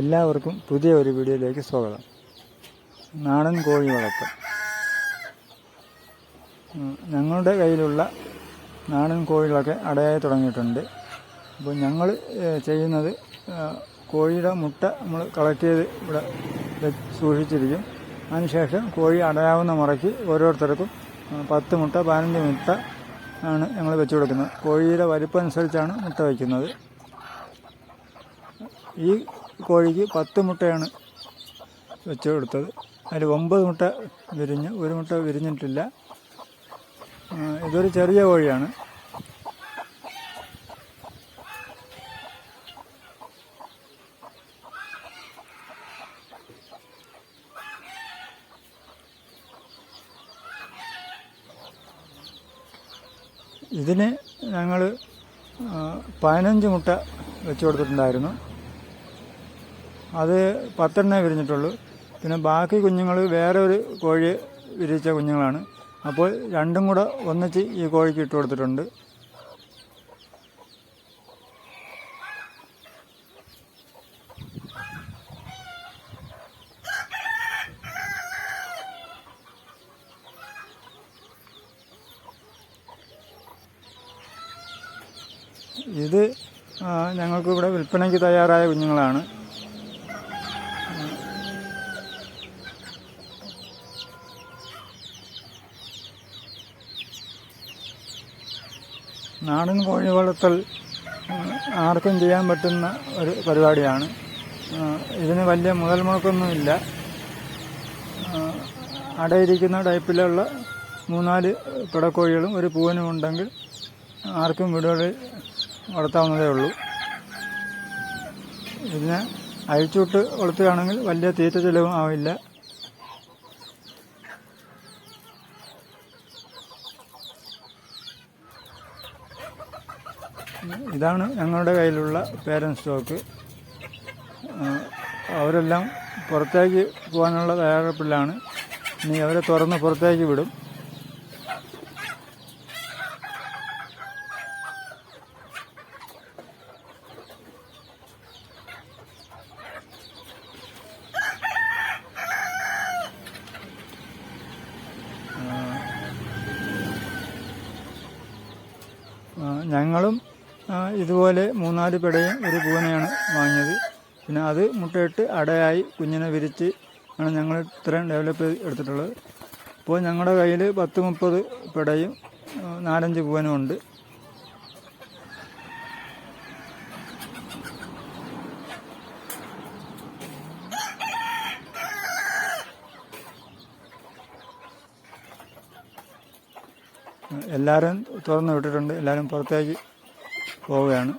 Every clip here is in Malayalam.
എല്ലാവർക്കും പുതിയ ഒരു വീഡിയോയിലേക്ക് സ്വാഗതം. നാടൻ കോഴി വളർത്തൽ. ഞങ്ങളുടെ കയ്യിലുള്ള നാടൻ കോഴികളൊക്കെ അടയായി തുടങ്ങിയിട്ടുണ്ട്. അപ്പോൾ ഞങ്ങൾ ചെയ്യുന്നത് കോഴിയുടെ മുട്ട നമ്മൾ കളക്ട് ചെയ്ത് ഇവിടെ സൂക്ഷിച്ചിരിക്കും. അതിനുശേഷം കോഴി അടയാവുന്ന മുറയ്ക്ക് ഓരോരുത്തർക്കും പത്ത് മുട്ട പതിനഞ്ച് മുട്ട ആണ് ഞങ്ങൾ വെച്ച് കൊടുക്കുന്നത്. കോഴിയുടെ വലിപ്പം അനുസരിച്ചാണ് മുട്ട വയ്ക്കുന്നത്. ഈ കോഴിക്ക് പത്ത് മുട്ടയാണ് വെച്ച് കൊടുത്തത് അതിൽ ഒമ്പത് മുട്ട വിരിഞ്ഞ് ഒരു മുട്ട വിരിഞ്ഞിട്ടില്ല. ഇതൊരു ചെറിയ കോഴിയാണ്. ഇതിന് ഞങ്ങൾ പതിനഞ്ച് മുട്ട വെച്ച് കൊടുത്തിട്ടുണ്ടായിരുന്നു. അത് പത്തെണ്ണേ വിരിഞ്ഞിട്ടുള്ളൂ. പിന്നെ ബാക്കി കുഞ്ഞുങ്ങൾ വേറെ ഒരു കോഴി വിരിച്ച കുഞ്ഞുങ്ങളാണ്. അപ്പോൾ രണ്ടും കൂടെ ഒന്നിച്ച് ഈ കോഴിക്ക് ഇട്ട് കൊടുത്തിട്ടുണ്ട്. ഇത് ഞങ്ങൾക്ക് ഇവിടെ വിൽപ്പനയ്ക്ക് തയ്യാറായ കുഞ്ഞുങ്ങളാണ്. നാടൻ കോഴി വളർത്തൽ ആർക്കും ചെയ്യാൻ പറ്റുന്ന ഒരു പരിപാടിയാണ്. ഇതിന് വലിയ മുതൽ മുടക്കൊന്നുമില്ല അടയിരിക്കുന്ന ടൈപ്പിലുള്ള മൂന്നാൽ പിടക്കോഴികളും ഒരു പൂവനും ഉണ്ടെങ്കിൽ ആർക്കും വീടുകളിൽ വളർത്താവുന്നതേ ഉള്ളൂ. ഇതിനെ അഴിച്ചുവിട്ട് വളർത്തുകയാണെങ്കിൽ വലിയ തീറ്റ ചിലവും ആവില്ല. ഇതാണ് ഞങ്ങളുടെ കയ്യിലുള്ള പേരൻ സ്റ്റോക്ക് അവരെല്ലാം പുറത്തേക്ക് പോകാനുള്ള തയ്യാറെടുപ്പിലാണ്. ഇനി അവരെ തുറന്ന് പുറത്തേക്ക് വിടും. ഞങ്ങളും ഇതുപോലെ മൂന്നാൽ പിടയും ഒരു പൂവനെയാണ് വാങ്ങിയത്. പിന്നെ അത് മുട്ടയിട്ട് അടയായി കുഞ്ഞിനെ വിരിച്ച് ആണ് ഞങ്ങൾ ഇത്രയും ഡെവലപ്പ് എടുത്തിട്ടുള്ളത്. ഇപ്പോൾ ഞങ്ങളുടെ കയ്യിൽ പത്ത് മുപ്പത് പിടയും നാലഞ്ച് പൂവനും ഉണ്ട്. എല്ലാവരും തുറന്നു വിട്ടിട്ടുണ്ട്. എല്ലാവരും പുറത്തേക്ക് പോവുകയാണ്.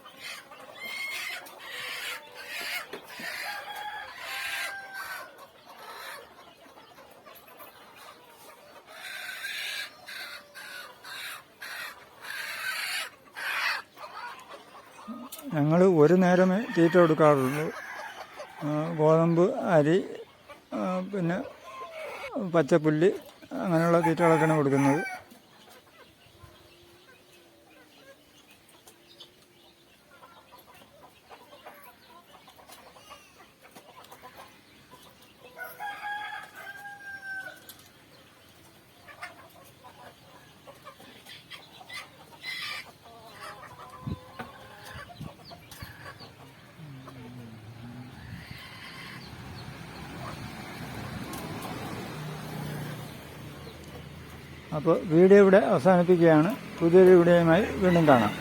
ഞങ്ങൾ ഒരു നേരമേ തീറ്റ കൊടുക്കാറുള്ളൂ. ഗോതമ്പ് അരി പിന്നെ പച്ചപ്പുല്ല് അങ്ങനെയുള്ള തീറ്റകളൊക്കെയാണ് കൊടുക്കുന്നത്. അപ്പോൾ വീഡിയോ ഇവിടെ അവസാനിപ്പിക്കുകയാണ്. പുതിയൊരു വീഡിയോയുമായി വീണ്ടും കാണാം.